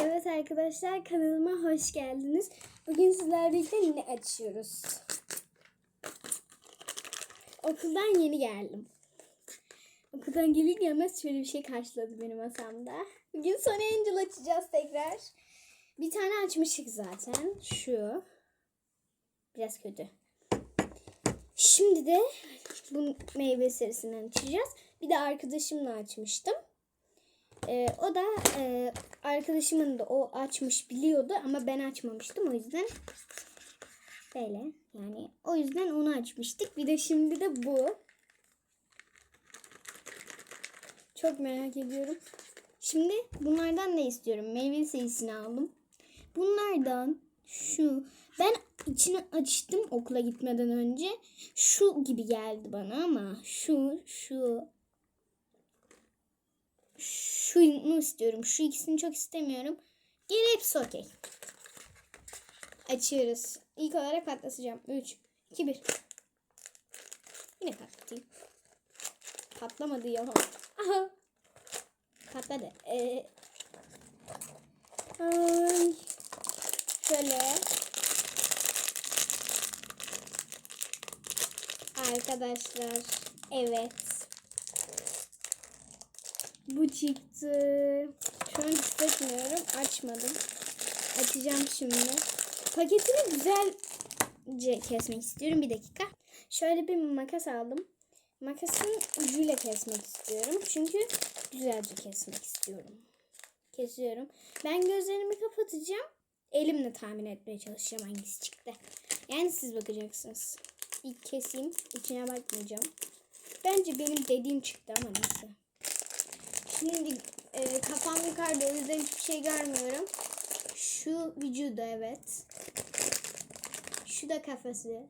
Evet arkadaşlar kanalıma hoş geldiniz. Bugün sizlerle birlikte ne açıyoruz? Okuldan yeni geldim. Okuldan gelir gelmez şöyle bir şey karşıladı benim masamda. Bugün Sony Angel açacağız tekrar. Bir tane açmıştık zaten. Şu. Biraz kötü. Şimdi de bu meyve serisinden açacağız. Bir de arkadaşımla açmıştım. Ee, o da e, arkadaşımın da o açmış biliyordu ama ben açmamıştım o yüzden böyle yani o yüzden onu açmıştık. Bir de şimdi de bu. Çok merak ediyorum. Şimdi bunlardan ne istiyorum? Meyve serisini aldım. Bunlardan şu ben içini açtım okula gitmeden önce. Şu gibi geldi bana ama şu şu şunu istiyorum. Şu ikisini çok istemiyorum. Geri hepsi okey. Açıyoruz. İlk olarak patlatacağım. 3, 2, 1. Yine patlatayım. Patlamadı ya. Aha. Patladı. Ee, ay. Şöyle. Arkadaşlar. Evet. Bu çıktı. Şu an hissetmiyorum. Açmadım. Açacağım şimdi. Paketini güzelce kesmek istiyorum. Bir dakika. Şöyle bir makas aldım. Makasın ucuyla kesmek istiyorum. Çünkü güzelce kesmek istiyorum. Kesiyorum. Ben gözlerimi kapatacağım. Elimle tahmin etmeye çalışacağım hangisi çıktı. Yani siz bakacaksınız. İlk keseyim. İçine bakmayacağım. Bence benim dediğim çıktı ama neyse. Şimdi e, kafam yukarıda o yüzden hiçbir şey görmüyorum. Şu vücudu evet. Şu da kafası.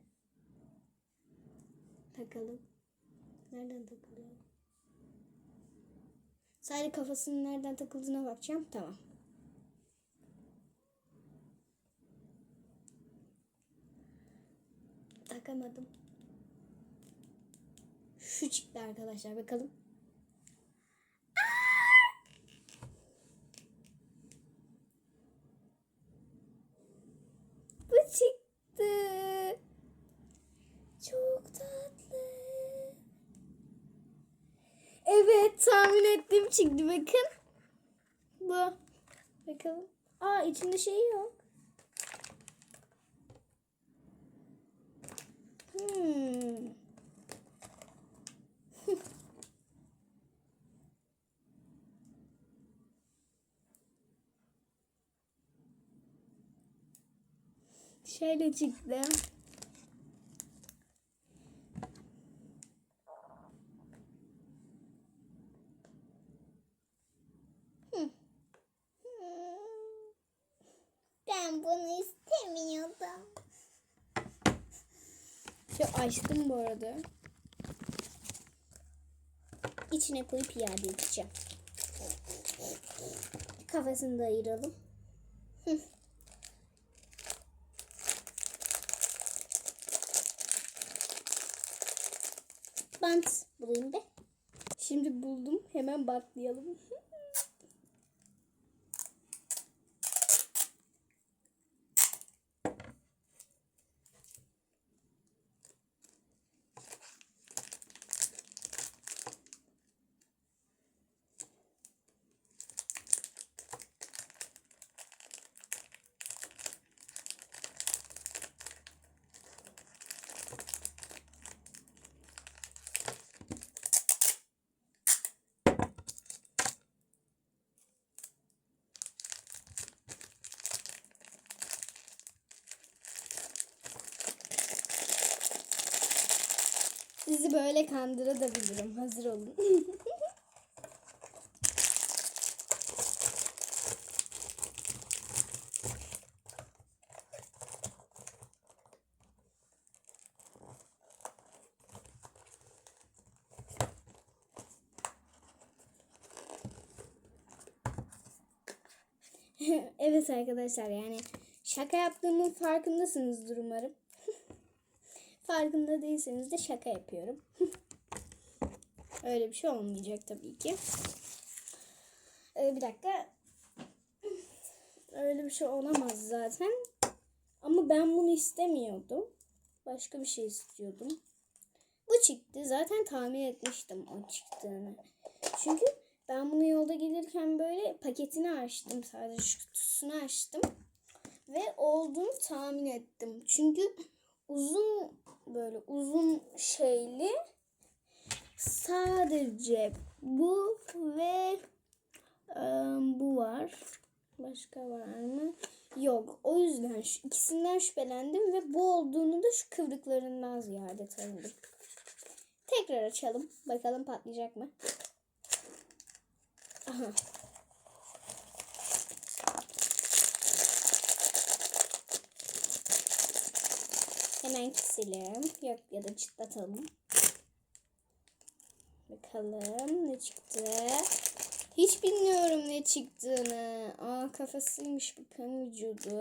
Takalım. Nereden takılıyor? Sadece kafasının nereden takıldığına bakacağım. Tamam. Takamadım. Şu çıktı arkadaşlar bakalım. Bu çıktı. Çok tatlı. Evet tahmin ettiğim çıktı bakın. Bu. Bakalım. Aa içinde şey yok. Hmm. Şöyle çıktı. Ben bunu istemiyordum. Şu açtım bu arada. İçine koyup iade edeceğim. Kafasını da ayıralım. Bant bulayım da. Şimdi buldum. Hemen bantlayalım. Sizi böyle kandırabilirim. Hazır olun. evet arkadaşlar yani şaka yaptığımın farkındasınızdır umarım. Farkında değilseniz de şaka yapıyorum. Öyle bir şey olmayacak tabii ki. Ee, bir dakika. bir şey olamaz zaten. Ama ben bunu istemiyordum. Başka bir şey istiyordum. Bu çıktı. Zaten tahmin etmiştim o çıktığını. Çünkü ben bunu yolda gelirken böyle paketini açtım. Sadece şu kutusunu açtım. Ve olduğunu tahmin ettim. Çünkü uzun böyle uzun şeyli sadece bu ve e, bu var. Başka var mı? Yok. O yüzden şu ikisinden şüphelendim ve bu olduğunu da şu kıvrıklarından ziyade tanıdım. Tekrar açalım. Bakalım patlayacak mı? Aha. Hemen keselim. Yok ya da çıtlatalım. Bakalım ne çıktı. Hiç bilmiyorum ne çıktığını. Aa kafasıymış bakın vücudu.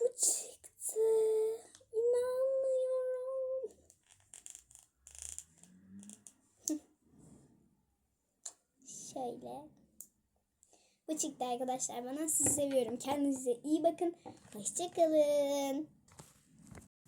Bu çıktı. İnanmıyorum. Şöyle. Bu çıktı arkadaşlar bana. Sizi seviyorum. Kendinize iyi bakın. Hoşçakalın.